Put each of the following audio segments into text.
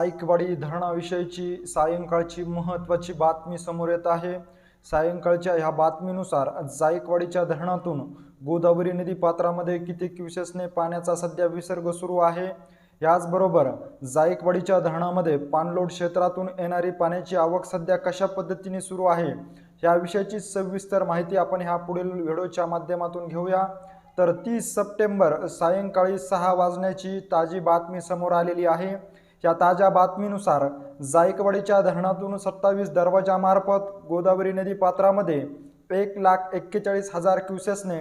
जायकवाडी धरणाविषयीची सायंकाळची महत्त्वाची बातमी समोर येत आहे. सायंकाळच्या ह्या बातमीनुसार जायकवाडीच्या धरणातून गोदावरी नदी पात्रामध्ये किती क्युसेसने पाण्याचा सध्या विसर्ग सुरू आहे. याचबरोबर जायकवाडीच्या धरणामध्ये पाणलोट क्षेत्रातून येणारी पाण्याची आवक सध्या कशा पद्धतीने सुरू आहे याविषयीची सविस्तर माहिती आपण ह्या पुढील व्हिडिओच्या माध्यमातून घेऊया. तर तीस सप्टेंबर सायंकाळी सहा वाजण्याची ताजी बातमी समोर आलेली आहे. या ताज्या बातमीनुसार जायकवाडीच्या धरणातून सत्तावीस दरवाजामार्फत गोदावरी नदी पात्रामध्ये एक लाख एक्केचाळीस हजार क्युसेसने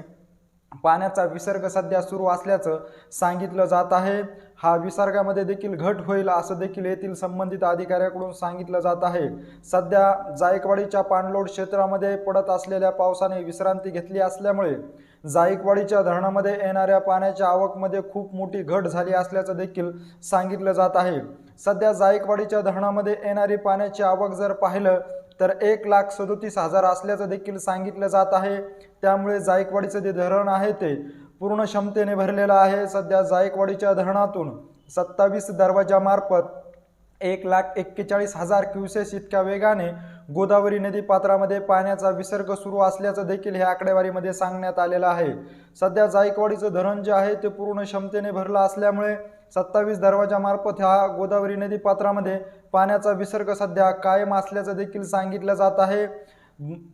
पाण्याचा विसर्ग सध्या सुरू असल्याचं सांगितलं जात आहे. हा विसर्गामध्ये देखील घट होईल असं देखील येथील संबंधित अधिकाऱ्याकडून सांगितलं जात आहे. सध्या जायकवाडीच्या पाणलोड क्षेत्रामध्ये पडत असलेल्या पावसाने विश्रांती घेतली असल्यामुळे जायकवाडीच्या धरणामध्ये येणाऱ्या पाण्याच्या आवकमध्ये खूप मोठी घट झाली असल्याचं देखील सांगितलं जात आहे. सध्या जायकवाडीच्या धरणामध्ये येणारी पाण्याची आवक जर पाहिलं तर एक लाख सदोतीस हजार असल्याचं देखील सांगितलं जात आहे. त्यामुळे जायकवाडीचं जे धरण आहे ते पूर्ण क्षमतेने भरलेलं आहे. सध्या जायकवाडीच्या धरणातून सत्तावीस दरवाजामार्फत एक लाख एक्केचाळीस हजार क्युसेस इतक्या वेगाने गोदावरी नदी पात्रामध्ये पाण्याचा विसर्ग सुरू असल्याचं देखील ह्या आकडेवारीमध्ये सांगण्यात आलेलं आहे. सध्या जायकवाडीचं धरण जे आहे ते पूर्ण क्षमतेने भरलं असल्यामुळे सत्तावीस दरवाजामार्फत ह्या गोदावरी नदी पात्रामध्ये पाण्याचा विसर्ग सध्या कायम असल्याचं देखील सांगितलं जात आहे.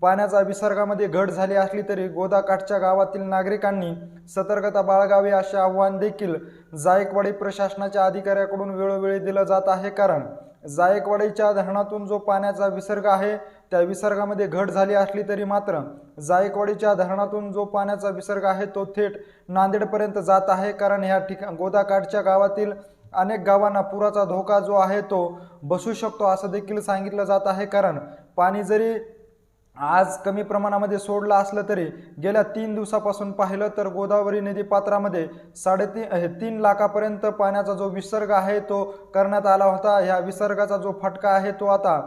पाण्याचा विसर्गामध्ये घट झाली असली तरी गोदाकाठच्या गावातील नागरिकांनी सतर्कता बाळगावी असे आव्हान देखील जायकवाडी प्रशासनाच्या अधिकाऱ्याकडून वेळोवेळी दिलं जात आहे. कारण जायकवाडीच्या धरणातून जो पाण्याचा विसर्ग आहे त्या विसर्गामध्ये घट झाली असली तरी मात्र जायकवाडीच्या धरणातून जो पाण्याचा विसर्ग आहे तो थेट नांदेडपर्यंत जात आहे. कारण ह्या ठिका गोदाकाठच्या गावातील अनेक गावांना पुराचा धोका जो आहे तो बसू शकतो असं देखील सांगितलं जात आहे. कारण पाणी जरी आज कमी प्रमाणामध्ये सोडलं असलं तरी गेल्या तीन दिवसापासून पाहिलं तर गोदावरी नदी पात्रामध्ये साडेतीन हे तीन लाखापर्यंत पाण्याचा जो विसर्ग आहे तो करण्यात आला होता. ह्या विसर्गाचा जो फटका आहे तो आता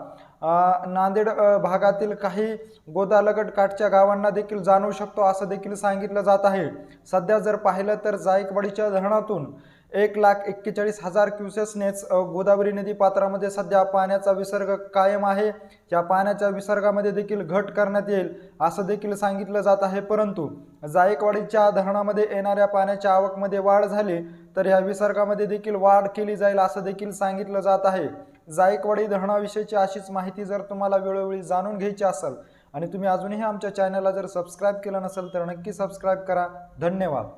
नांदेड भागातील काही गोदालगड काठच्या गावांना देखील जाणवू शकतो असं देखील सांगितलं जात आहे. सध्या जर पाहिलं तर जायकवाडीच्या धरणातून एक लाख एक्केचाळीस हजार क्युसेसनेच गोदावरी नदी पात्रामध्ये सध्या पाण्याचा विसर्ग कायम आहे. या पाण्याच्या विसर्गामध्ये देखील घट करण्यात येईल असं देखील सांगितलं जात आहे. परंतु जायकवाडीच्या धरणामध्ये येणाऱ्या पाण्याच्या आवकमध्ये वाढ झाली तर या विसर्गामध्ये देखील वाढ केली जाईल असं देखील सांगितलं जात आहे. जायकवाडी धरणाविषयीची अशीच माहिती जर तुम्हाला वेळोवेळी जाणून घ्यायची असेल आणि तुम्ही अजूनही आमच्या चॅनलला जर सबस्क्राईब केलं नसेल तर नक्की सबस्क्राईब करा. धन्यवाद.